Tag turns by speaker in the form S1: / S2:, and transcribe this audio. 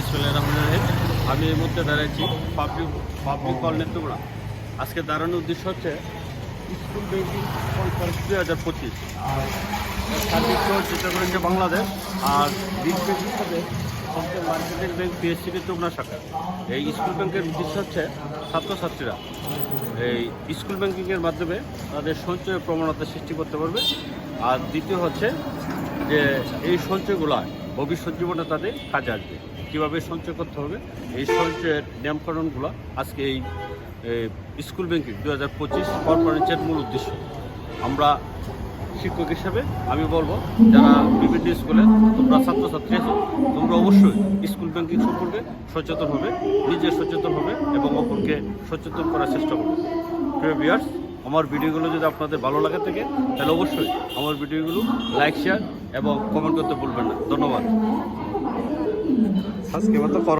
S1: বিসমুল্লাহ রহমান রহিম। আমি এই মুহূর্তে দাঁড়াইছি পাবলিক পাবলিক কল নেত্রকোনা। আজকে দাঁড়ানোর উদ্দেশ্য হচ্ছে স্কুল ব্যাংকিং কনফারেন্স দুই হাজার পঁচিশ। চিত্রকরণ যে বাংলাদেশ, আর মার্কেটিং ব্যাংক পিএসসি নেত্রকোনা শাখা। এই স্কুল ব্যাংকের উদ্দেশ্য হচ্ছে ছাত্রছাত্রীরা এই স্কুল ব্যাংকিংয়ের মাধ্যমে তাদের সঞ্চয়ের প্রবণতা সৃষ্টি করতে পারবে। আর দ্বিতীয় হচ্ছে যে এই সঞ্চয়গুলো ভবিষ্যৎ জীবনে তাদের কাজে আসবে। কীভাবে সঞ্চয় করতে হবে? এই সঞ্চয়ের নিয়মকানুনগুলো আজকে এই স্কুল ব্যাংকিং দু হাজার পঁচিশ কনফারেন্সের মূল উদ্দেশ্য। আমরা শিক্ষক হিসাবে আমি বলব, যারা বিভিন্ন স্কুলে তোমরা ছাত্রছাত্রী আছো, তোমরা অবশ্যই স্কুল ব্যাংকিং সম্পর্কে সচেতন হবে, নিজে সচেতন হবে এবং অপরকে সচেতন করার চেষ্টা করবে। প্রিয় ভিউয়ার্স, আমার ভিডিওগুলো যদি আপনাদের ভালো লাগে থাকে, তাহলে অবশ্যই আমার ভিডিওগুলো লাইক, শেয়ার এবং কমেন্ট করতে ভুলবেন না। ধন্যবাদ।
S2: আজকে মতো